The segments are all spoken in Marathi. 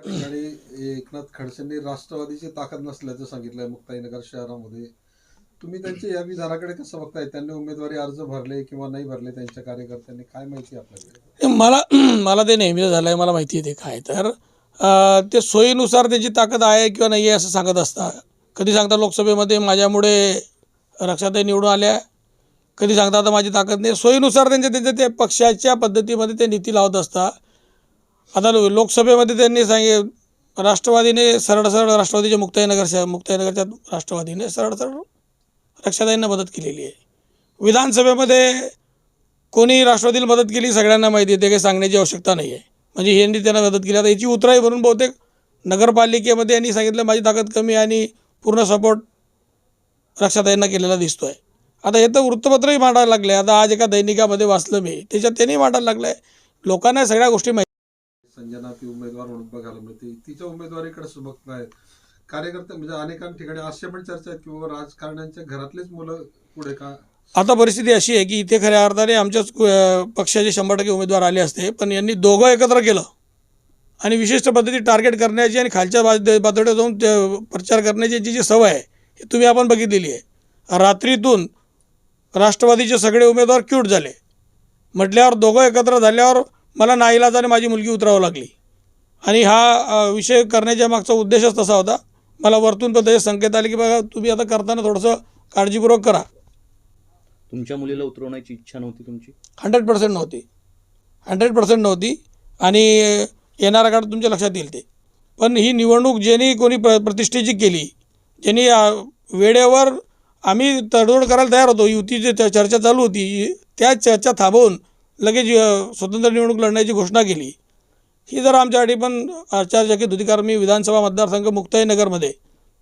ठिकाणी एकनाथ खडसेंनी राष्ट्रवादीची ताकद नसल्याचं सांगितलंय मुक्ताईनगर शहरामध्ये. तुम्ही त्यांच्या या विधानाकडे कसं बघताय? त्यांनी उमेदवारी अर्ज भरले किंवा नाही भरले त्यांच्या कार्यकर्त्यांनी? काय माहिती आहे आपल्याकडे? मला मला ते नेहमीच झालंय मला माहिती आहे ते काय. तर ते सोयीनुसार त्याची ताकद आहे किंवा नाही आहे असं सांगत असतात कधी सांगता लोकसभेमध्ये माझ्यामुळे रक्षाताई निवडून आल्या. कधी सांगता आता माझी ताकद नाही. सोयीनुसार त्यांच्या त्यांच्या ते पक्षाच्या पद्धतीमध्ये ते नीती लावत असतात आता लोकसभेमध्ये त्यांनी सांगे राष्ट्रवादीने सरळ सरळ राष्ट्रवादीच्या मुक्ताईनगर शहर मुक्ताईनगरच्या राष्ट्रवादीने सरळ सरळ रक्षाताईंना मदत केलेली आहे. विधानसभेमध्ये कोणी राष्ट्रवादीला मदत केली सगळ्यांना माहिती आहे ते काही सांगण्याची आवश्यकता नाही आहे. म्हणजे यांनी त्यांना मदत केली. आता याची उतराई म्हणून बहुतेक नगरपालिकेमध्ये यांनी सांगितलं माझी ताकद कमी आहे आणि पूर्ण सपोर्ट रक्षाताईंना केलेला दिसतो आहे आता हे तर वृत्तपत्रही मांडायला लागले. आता आज एका दैनिकामध्ये वाचलं मी त्याच्यात त्यांनी मांडायला लागलं आहे लोकांना सगळ्या गोष्टी माहिती संजना ती उमेदवार म्हणून बघायला मिळते. तिच्या उमेदवारीकडे बघतायत कार्यकर्ते म्हणजे अनेकां ठिकाणी अशा पण चर्चा आहेत की बाबा राजकारण्यांच्या घरातलेच मुलं पुढे का? आता परिस्थिती अशी आहे की इथे खऱ्या अर्थाने आमच्याच पक्षाचे शंभर टक्के उमेदवार आले असते पण यांनी दोघं एकत्र केलं. आणि विशिष्ट पद्धती टार्गेट करण्याची आणि खालच्या पातळीवर जाऊन ते प्रचार करण्याची जी जी सवय आहे हे तुम्ही आपण बघितलेली आहे. रात्रीतून राष्ट्रवादीचे सगळे उमेदवार क्यूट झाले. म्हटल्यावर दोघं एकत्र झाल्यावर मला नाईलाजाने माझी मुलगी उतरावं लागली. आणि हा विषय करण्याच्या मागचा उद्देशच तसा होता. मला वरतून पण त्याचे संकेत आले की बघा तुम्ही आता करताना थोडंसं काळजीपूर्वक करा. तुमच्या मुलीला उतरवण्याची इच्छा नव्हती तुमची? हंड्रेड पर्सेंट नव्हती. हंड्रेड पर्सेंट नव्हती. आणि येणाऱ्या काळात तुमच्या लक्षात येईल ते. पण ही निवडणूक ज्यांनी कोणी प्र प्रतिष्ठेची केली ज्यांनी वेळेवर आम्ही तडजोड करायला तयार होतो. युतीची चर्चा चालू होती. त्या चर्चा थांबवून लगेच स्वतंत्र निवडणूक लढण्याची घोषणा केली. ही जर आमच्यासाठी पण आश्चर्यचकित होती कारण मी विधानसभा मतदारसंघ मुक्ताईनगरमध्ये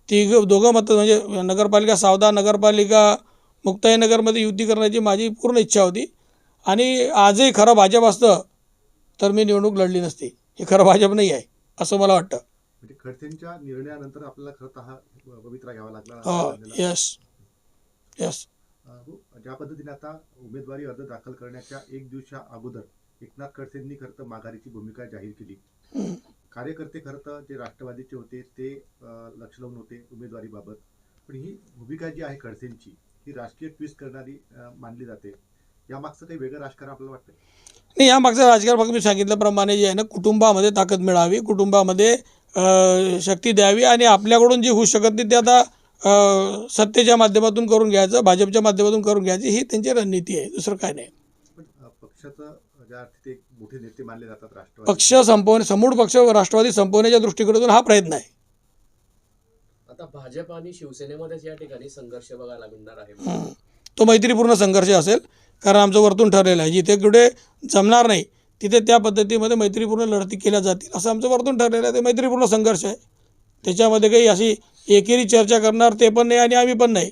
तिघ दोघं मत म्हणजे नगरपालिका सावदा नगरपालिका मुक्ताईनगरमध्ये युती करण्याची माझी पूर्ण इच्छा होती. आणि आजही खरं भाजप असतं तर मी निवडणूक लढली नसती. हे खरं भाजप नाही आहे असं मला वाटतं. म्हणजे खडसेंच्या निर्णयानंतर आपल्याला खरं हा पवित्रा घ्यावा लागला. हो. यस यस हो, ज्या पद्धतीने आता उमेदवारी अर्ज दाखल करण्याच्या एक दिवसा अगोदर एकनाथ खडसेंनी खरं तर माघारीची भूमिका जाहीर केली. कार्यकर्ते खरं तर जे राष्ट्रवादीचे होते ते लक्ष लावून होते उमेदवारीबाबत. पण ही भूमिका जी आहे खडसेंची ही राजकीय ट्विस्ट करणारी मानली जाते. यामागचं काही वेगळं राजकारण आपल्याला वाटतं नाही या मागचं राजकारण फक्त मी सांगितल्याप्रमाणे जे आहे ना कुटुंबामध्ये ताकद मिळावी कुटुंबामध्ये शक्ती द्यावी आणि आपल्याकडून जी होऊ शकत नाही ते आता सत्तेच्या माध्यमातून करून घ्यायचं भाजपच्या माध्यमातून करून घ्यायची ही त्यांची रणनीती आहे दुसरं काय नाही. पण अं, पक्षाचं ज्या अर्थी ते एक मोठे नेते मानले जातात राष्ट्रवादी. पक्ष संपवणे समूळ पक्ष राष्ट्रवादी संपवण्याच्या दृष्टिकोनातून हा प्रयत्न आहे. आता भाजप आणि शिवसेनेमध्येच या ठिकाणी संघर्ष बघायला मिळणार आहे. हं. तो मैत्रीपूर्ण संघर्ष असेल कारण आमचं वरतून ठरलेलं आहे. जिथे कुठे जमणार नाही तिथे त्या पद्धतीमध्ये मैत्रीपूर्ण लढती केल्या जातील असं आमचं वरतून ठरलेलं आहे. ते मैत्रीपूर्ण संघर्ष आहे. त्याच्यामध्ये काही अशी एकेरी चर्चा करणार ते पण नाही आणि आम्ही पण नाही.